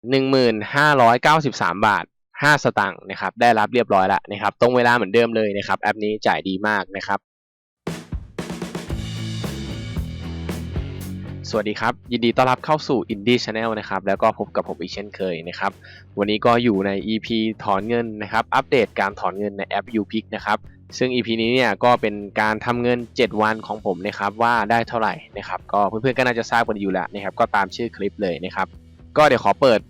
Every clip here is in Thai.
1593 บาท 5 สตางค์นะครับ ได้รับเรียบร้อยแล้วนะครับ ตรงเวลาเหมือนเดิมเลยนะครับ แอปนี้จ่ายดีมากนะครับ สวัสดีครับ ยินดีต้อนรับเข้าสู่ Indie Channel นะครับ แล้วก็พบกับผมอีกเช่นเคยนะครับ วันนี้ก็อยู่ใน EP ถอนเงินนะครับ อัปเดตการถอนเงินในแอป UPick นะครับ ซึ่ง EP นี้เนี่ยก็เป็นการทำเงิน 7 วันของผมนะครับว่าได้เท่าไหร่นะครับ ก็เพื่อนๆก็น่าจะทราบกันอยู่แล้วนะครับ ก็ตามชื่อคลิปเลยนะครับ ก็เดี๋ยวขอเปิด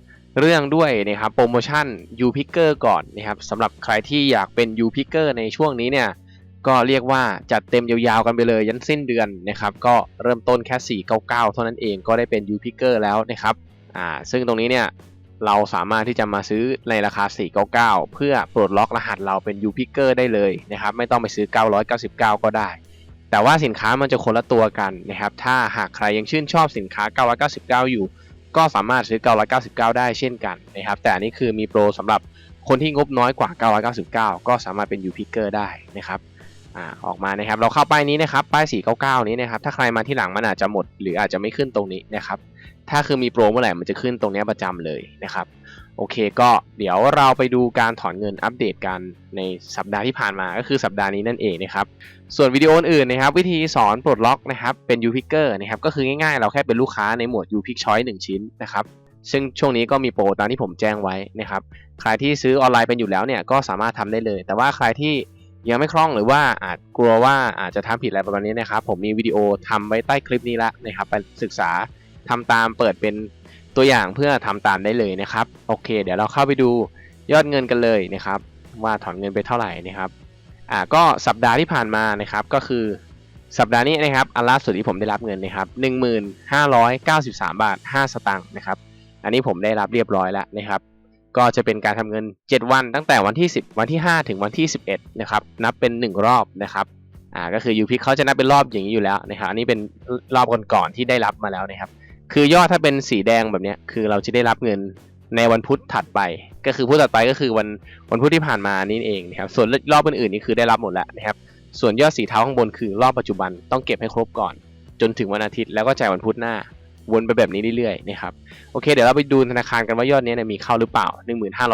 เรื่องด้วยนะครับโปรโมชั่น UPicker ก่อนนะครับสำหรับใครที่อยากเป็น UPicker ในช่วงนี้เนี่ยก็เรียกว่าจัดเต็มยาวๆกันไปเลยยันสิ้นเดือนนะครับก็เริ่มต้นแค่ 499 เท่านั้นเองก็ได้เป็น UPicker แล้วนะครับอ่าซึ่งตรงนี้เนี่ยเราสามารถที่จะมาซื้อในราคา 499 เพื่อปลดล็อกรหัสเราเป็น UPicker ได้เลยนะครับไม่ต้องไปซื้อ 999 ก็ได้ แต่ว่าสินค้ามันจะคนละตัวกันนะครับถ้าหากใครยังชื่นชอบสินค้า 999 อยู่ ก็สามารถซื้อ 999 ได้เช่นกันนะครับ แต่อันนี้คือมีโปรสำหรับคนที่งบน้อยกว่า 999 ก็สามารถเป็น U-Picker ได้นะครับอ่าออกมานะครับ เราเข้าป้ายนี้นะครับ ป้าย 499 นี้นะครับ ถ้าใครมาที่หลังมันอาจจะหมด หรืออาจจะไม่ขึ้นตรงนี้นะครับ ถ้าคือมีโปรเมื่อไหร่มันจะขึ้นตรงนี้ประจำเลยนะครับ โอเคก็เดี๋ยวเราไปดูการถอนเงินอัปเดตกันในสัปดาห์ที่ผ่านมาก็คือสัปดาห์นี้นั่นเองนะครับ ส่วนวิดีโออื่นนะครับวิธีสอนปลดล็อกนะครับเป็น U-Picker นะครับก็คือง่ายๆ เราแค่เป็นลูกค้าในหมวด U-Pick Choice 1 ชิ้นนะครับซึ่งช่วงนี้ก็มีโปรตามที่ผมแจ้งไว้นะครับใครที่ซื้อออนไลน์เป็นอยู่แล้วเนี่ยก็สามารถทำได้เลย แต่ว่าใครที่ยังไม่คล่องหรือว่าอาจกลัวว่าอาจจะทำผิดอะไรประมาณนี้นะครับผมมีวิดีโอทำไว้ใต้คลิปนี้ละนะครับไปศึกษาทำตามเปิดเป็น ตัวอย่างเพื่อทำตามได้เลยนะครับ โอเค เดี๋ยวเราเข้าไปดูยอดเงินกันเลยนะครับ ว่าถอนเงินไปเท่าไหร่นะครับอ่าก็สัปดาห์ที่ผ่านมานะครับก็คือสัปดาห์นี้นะครับอันล่าสุดที่ผมได้รับเงินนะครับ1593 บาท 5 สตางค์นะครับ อันนี้ผมได้รับเรียบร้อยแล้วนะครับ ก็จะเป็นการทำเงิน 7 วันตั้งแต่วันที่ 10 วันที่ 5 ถึงวันที่ 11 นะครับ นับเป็น 1 รอบนะครับอ่าก็คือยูพิกเขาจะนับเป็นรอบอย่างนี้อยู่แล้วนะครับ อันนี้เป็นรอบก่อนๆที่ได้รับมาแล้วนะครับ คือยอดถ้าเป็นสีแดงแบบนี้คือเราจะได้รับเงินในวันพุธถัดไป ก็คือพุธถัดไปก็คือวันวันพุธที่ผ่านมานี่เองนะครับส่วนรอบอื่นๆนี่คือได้รับหมดแล้วนะครับส่วนยอดสีเทาข้างบนคือรอบปัจจุบันต้องเก็บให้ครบก่อน จนถึงวันอาทิตย์แล้วก็จ่ายวันพุธหน้า วนไปแบบนี้เรื่อยๆนะครับโอเค เดี๋ยวเราไปดูธนาคารกันว่ายอดนี้มีเข้าหรือเปล่า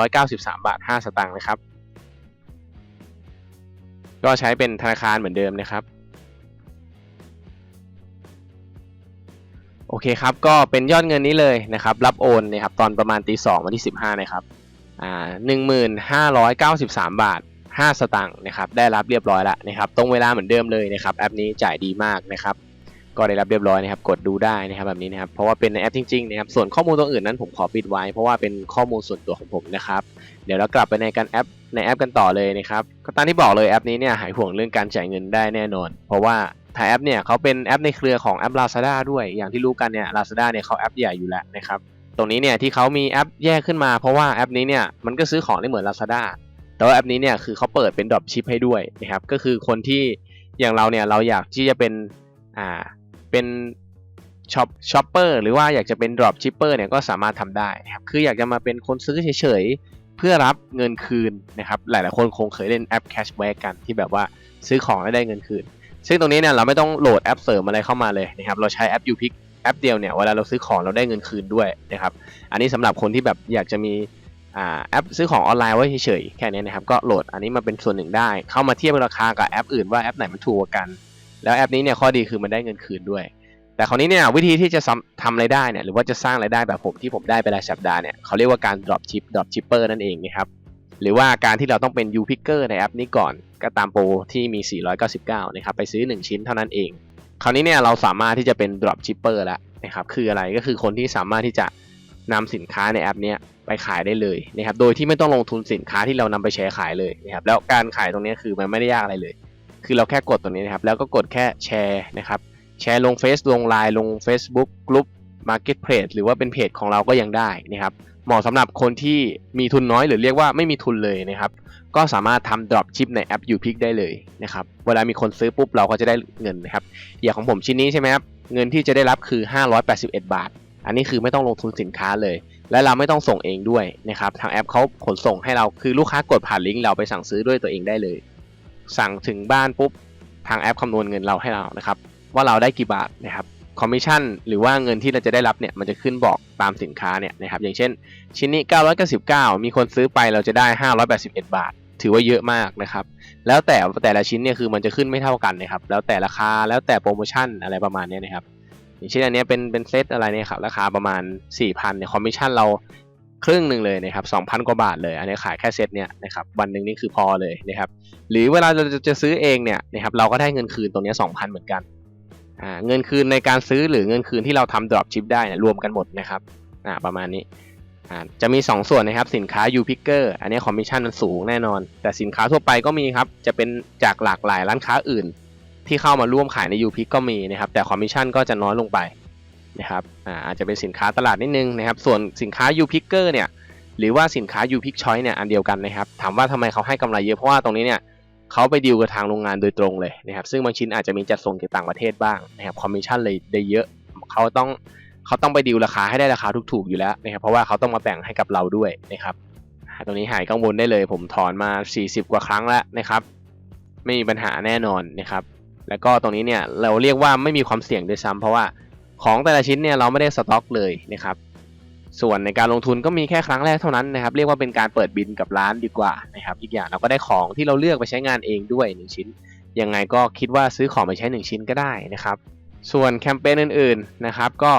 1593 บาท 5 สตางค์นะครับก็ใช้เป็นธนาคารเหมือนเดิมนะครับ อเคครับ ก็เป็นยอดเงินนี้เลยนะครับ รับโอนนะครับตอนประมาณตีสองวันที่ 15นะครับอ่าหนึ่งหมื่นห้าร้อยเก้าสิบสามบาท5สตางค์นะครับ ได้รับเรียบร้อยแล้วนะครับ ตรงเวลาเหมือนเดิมเลยนะครับ แอปนี้จ่ายดีมากนะครับ ก็ได้รับเรียบร้อยนะครับ กดดูได้นะครับแบบนี้นะครับ เพราะว่าเป็นในแอปจริงๆนะครับ ส่วนข้อมูลตรงอื่นนั้นผมขอปิดไว้ เพราะว่าเป็นข้อมูลส่วนตัวของผมนะครับ เดี๋ยวเรากลับไปในการแอปในแอปกันต่อเลยนะครับ ก็ตามที่บอกเลยแอปนี้เนี่ยหายห่วงเรื่องการจ่ายเงินได้แน่นอน เพราะว่า ทาแอปเนี่ยเขาเป็นแอปในเครือของแอป Lazada ด้วย อย่างที่รู้กันเนี่ย Lazada เนี่ยเขาแอปใหญ่อยู่แล้วนะครับ ตรงนี้เนี่ยที่เขามีแอปแยกขึ้นมา เพราะว่าแอปนี้เนี่ยมันก็ซื้อของได้เหมือน Lazada แต่ว่าแอปนี้เนี่ยคือเขาเปิดเป็นดรอปชิปให้ด้วยนะครับ ก็คือคนที่อย่างเราเนี่ยเราอยากที่จะเป็นอ่าเป็นช็อปช็อปเปอร์หรือว่าอยากจะเป็นดรอปชิปเปอร์เนี่ยก็สามารถทำได้นะครับ คืออยากจะมาเป็นคนซื้อเฉยๆ เพื่อรับเงินคืนนะครับ หลายๆคนคงเคยเล่นแอป Cashback กันที่แบบว่าซื้อของแล้วได้เงินคืน ซึ่งตรงนี้เนี่ยเราไม่ต้องโหลดแอปเสริมอะไรเข้ามาเลยนะครับเราใช้แอป UPick แอปเดียวเนี่ยเวลาเราซื้อของเราได้เงินคืนด้วยนะครับอันนี้สำหรับคนที่แบบอยากจะมีอ่าแอปซื้อของออนไลน์ไว้เฉยๆแค่นี้นะครับก็โหลดอันนี้มาเป็นส่วนหนึ่งได้ เข้ามาเทียบราคากับแอปอื่นว่าแอปไหนมันถูกกว่ากัน แล้วแอปนี้เนี่ยข้อดีคือมันได้เงินคืนด้วย แต่คราวนี้เนี่ยวิธีที่จะทำรายได้เนี่ยหรือว่าจะสร้างรายได้แบบผมที่ผมได้ไปรายสัปดาห์เนี่ยเขาเรียกว่าการ drop ship drop shipper นั่นเองนะครับ หรือว่าการที่เราต้องเป็น U-Picker ในแอปนี้ก่อน ก็ตามโปรที่มี 499 นะครับ ไปซื้อ 1 ชิ้นเท่านั้นเอง คราวนี้เนี่ยเราสามารถที่จะเป็น drop shipper แล้วนะครับ คืออะไรก็คือคนที่สามารถที่จะนำสินค้าในแอปนี้ไปขายได้เลยนะครับ โดยที่ไม่ต้องลงทุนสินค้าที่เรานำไปแชร์ขายเลยนะครับ แล้วการขายตรงนี้คือมันไม่ได้ยากอะไรเลย คือเราแค่กดตรงนี้นะครับ แล้วก็กดแค่แชร์นะครับ แชร์ลงเฟซลงไลน์ลง Facebook กลุ่ม Marketplace หรือว่าเป็นเพจของเราก็ยังได้นะครับ เหมาะสำหรับคนที่มีทุนน้อยหรือเรียกว่าไม่มีทุนเลยนะครับ ก็สามารถทำ drop ship ในแอป UPick ได้เลยนะครับ เวลามีคนซื้อปุ๊บเราก็จะได้เงินนะครับ อย่างของผมชิ้นนี้ใช่ไหมครับ เงินที่จะได้รับคือ 581 บาท อันนี้คือไม่ต้องลงทุนสินค้าเลย และเราไม่ต้องส่งเองด้วยนะครับ ทางแอปเขาขนส่งให้เรา คือลูกค้ากดผ่านลิงก์เราไปสั่งซื้อด้วยตัวเองได้เลย สั่งถึงบ้านปุ๊บ ทางแอปคำนวณเงินเราให้เรานะครับ ว่าเราได้กี่บาทนะครับ คอมมิชชั่นหรือว่าเงินที่เราจะได้รับเนี่ยมันจะขึ้นบอกตามสินค้าเนี่ยนะครับอย่างเช่น ชิ้นนี้ 999 มีคนซื้อไปเราจะได้ 581 บาท ถือว่าเยอะมากนะครับ แล้วแต่แต่ละชิ้นเนี่ยคือมันจะขึ้นไม่เท่ากันนะครับ แล้วแต่ราคาแล้วแต่โปรโมชั่นอะไรประมาณนี้นะครับ อย่างเช่นอันนี้เป็นเป็นเซตอะไรเนี่ยครับราคาประมาณ 4,000เนี่ยคอมมิชชั่นเราครึ่งหนึ่งเลยนะครับ2,000 กว่าบาทเลย อันนี้ขายแค่เซตเนี่ยนะครับวันหนึ่งนี่คือพอเลยนะครับ หรือเวลาเราจะจะซื้อเองเนี่ยนะครับเราก็ได้เงินคืนตรงนี้2,000 เหมือนกัน เงินคืนในการซื้อหรือเงินคืนที่เราทำ drop ship ได้เนี่ยรวมกันหมดนะครับประมาณนี้จะมี2ส่วนนะครับสินค้า U Picker อันนี้คอมมิชชั่นมันสูงแน่นอน แต่สินค้าทั่วไปก็มีครับ จะเป็นจากหลากหลายร้านค้าอื่น ที่เข้ามาร่วมขายใน U Pick ก็มีนะครับ แต่คอมมิชชั่นก็จะน้อยลงไปนะครับอาอาจจะเป็นสินค้าตลาดนิดนึงนะครับ ส่วนสินค้า U Picker เนี่ยหรือว่าสินค้า U Pick Choice เนี่ยอันเดียวกันนะครับ ถามว่าทำไมเขาให้กำไรเยอะเพราะว่าตรงนี้เนี่ย เขาไปดีลกับทางโรงงานโดยตรงเลยนะครับซึ่งบางชิ้นอาจจะมีจัดส่งจากต่างประเทศบ้างนะครับคอมมิชชั่นเลยได้เยอะเขาต้องเขาต้องไปดีลราคาให้ได้ราคาถูกๆอยู่แล้วนะครับเพราะว่าเขาต้องมาแบ่งให้กับเราด้วยนะครับตรงนี้หายกังวลได้เลย ผมถอนมา 40 กว่าครั้งแล้วนะครับ ไม่มีปัญหาแน่นอนนะครับ แล้วก็ตรงนี้เนี่ยเราเรียกว่าไม่มีความเสี่ยงด้วยซ้ำเพราะว่าของแต่ละชิ้นเนี่ยเราไม่ได้สต็อกเลยนะครับ ส่วนในการลงทุนก็มีแค่ครั้งแรกเท่านั้นนะครับ เรียกว่าเป็นการเปิดบินกับร้านดีกว่านะครับ อีกอย่างเราก็ได้ของที่เราเลือกไปใช้งานเองด้วยหนึ่งชิ้น ยังไงก็คิดว่าซื้อของไปใช้หนึ่งชิ้นก็ได้นะครับ ส่วนแคมเปญอื่นๆนะครับก็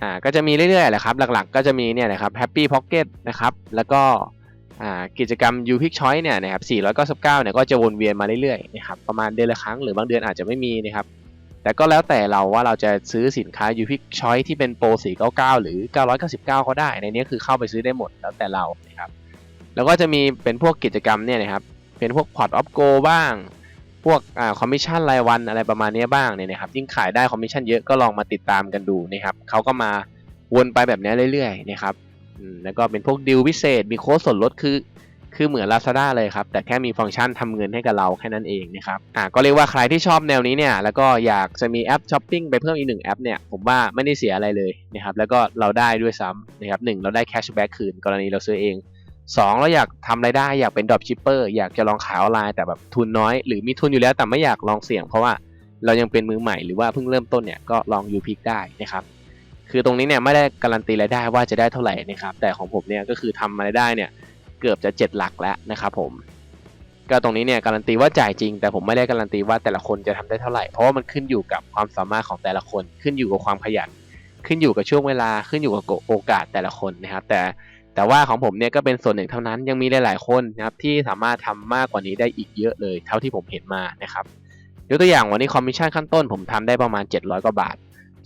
อ่าก็จะมีเรื่อยๆแหละครับ หลักๆ ก็จะมีเนี่ยนะครับ Happy Pocket นะครับ แล้วก็อ่ากิจกรรม U Pick Choice เนี่ยนะครับ499เนี่ยก็จะวนเวียนมาเรื่อยๆนะครับประมาณเดือนละครั้งหรือบางเดือนอาจจะไม่มีนะครับ แต่ก็แล้วแต่เราว่าเราจะซื้อสินค้า U Pick Choice ที่เป็นโปร 499 หรือ 999 ก็ได้ ในนี้คือเข้าไปซื้อได้หมดแล้วแต่เรานะครับ แล้วก็จะมีเป็นพวกกิจกรรมเนี่ยนะครับ เป็นพวก Pot of Go บ้าง พวกอ่าคอมมิชชั่นรายวันอะไรประมาณนี้บ้างเนี่ยนะครับ ยิ่งขายได้คอมมิชชั่นเยอะก็ลองมาติดตามกันดูนะครับเขาก็มาวนไปแบบนี้เรื่อยๆนะครับ แล้วก็เป็นพวกดิวพิเศษ มีโค้ดส่วนลดคือ คือเหมือน Lazada เลยครับ แต่แค่มีฟังก์ชันทำเงินให้กับเราแค่นั้นเองนะครับอ่าก็เรียกว่าใครที่ชอบแนวนี้เนี่ยแล้วก็อยากจะมีแอปช้อปปิ้งไปเพิ่มอีกหนึ่งแอปเนี่ยผมว่าไม่ได้เสียอะไรเลยนะครับแล้วก็เราได้ด้วยซ้ำนะครับหนึ่งเราได้แคชแบ็กคืนกรณีเราซื้อเองสองเราอยากทำรายได้อยากเป็นดรอปชิปเปอร์อยากจะลองขายออนไลน์แต่แบบทุนน้อย หรือมีทุนอยู่แล้วแต่ไม่อยากลองเสี่ยง เพราะว่าเรายังเป็นมือใหม่หรือว่าเพิ่งเริ่มต้นเนี่ยก็ลองยูพิกได้นะครับคือตรงนี้เนี่ยไม่ได้การันตีรายได้ว่าจะได้เท่าไหร่นะครับแต่ของผมเนี่ยก็คือทำรายได้เนี่ย เกือบจะ 7 หลักแล้วนะครับผมก็ตรงนี้เนี่ยการันตีว่าจ่ายจริง แต่ผมไม่ได้การันตีว่าแต่ละคนจะทำได้เท่าไหร่เพราะว่ามันขึ้นอยู่กับความสามารถของแต่ละคน ขึ้นอยู่กับความขยัน ขึ้นอยู่กับช่วงเวลาขึ้นอยู่กับโอกาสแต่ละคนนะครับ แต่แต่ว่าของผมเนี่ยก็เป็นส่วนหนึ่งเท่านั้นยังมีหลาย ๆคนนะครับที่สามารถทำมากกว่านี้ได้อีกเยอะเลย เท่าที่ผมเห็นมานะครับยกตัวอย่างวันนี้คอมมิชชั่นขั้นต้นผมทำได้ประมาณ 700กว่าบาท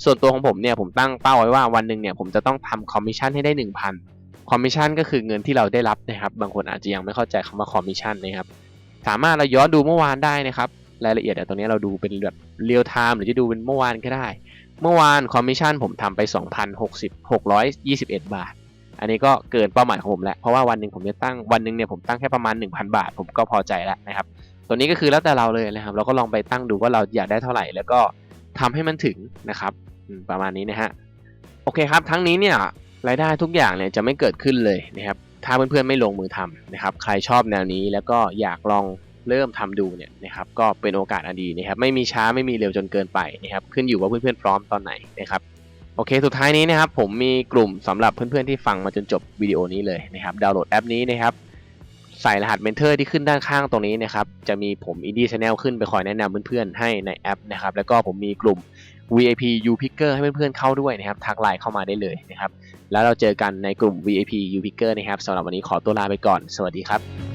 ส่วนตัวของผมเนี่ยผมตั้งเป้าไว้ว่าวันหนึ่งเนี่ยผมจะต้องทำคอมมิชชั่นให้ได้ 1,000 คอมมิชชั่นก็คือเงินที่เราได้รับนะครับ บางคนอาจจะยังไม่เข้าใจคำว่าคอมมิชชั่นนะครับ สามารถเราย้อนดูเมื่อวานได้นะครับ รายละเอียดเดี๋ยวตรงนี้เราดูเป็นแบบเรียลไทม์หรือจะดูเป็นเมื่อวานก็ได้ เมื่อวานคอมมิชชั่นผมทำไป 2,060 621 บาท อันนี้ก็เกินเป้าหมายของผมแล้ว เพราะว่าวันหนึ่งผมจะตั้งวันหนึ่งเนี่ยผมตั้งแค่ประมาณ 1,000 บาท ผมก็พอใจแล้วนะครับ ตัวนี้ก็คือแล้วแต่เราเลยนะครับ เราก็ลองไปตั้งดูว่าเราอยากได้เท่าไหร่ แล้วก็ทำให้มันถึงนะครับประมาณนี้นะฮะ โอเคครับ ทั้งนี้เนี่ย รายได้ทุกอย่างเนี่ยจะไม่เกิดขึ้นเลยนะครับ ถ้าเพื่อนๆไม่ลงมือทำนะครับ ใครชอบแนวนี้แล้วก็อยากลองเริ่มทำดูเนี่ยนะครับ ก็เป็นโอกาสอันดีนะครับ ไม่มีช้าไม่มีเร็วจนเกินไปนะครับ ขึ้นอยู่ว่าเพื่อนๆพร้อมตอนไหนนะครับโอเค สุดท้ายนี้นะครับ ผมมีกลุ่มสำหรับเพื่อนๆที่ฟังมาจนจบวิดีโอนี้เลยนะครับ ดาวน์โหลดแอปนี้นะครับใส่รหัสเมนเทอร์ที่ขึ้นด้านข้างตรงนี้นะครับ จะมีผม Indie Channel ขึ้นไปคอยแนะนำเพื่อนๆให้ในแอปนะครับ แล้วก็ผมมีกลุ่ม VIP U Picker ให้เพื่อนๆเข้าด้วยนะครับทักไลน์เข้ามาได้เลยนะครับ แล้วเราเจอกันในกลุ่ม VIP U Picker นะครับสำหรับวันนี้ขอตัวลาไปก่อน สวัสดีครับ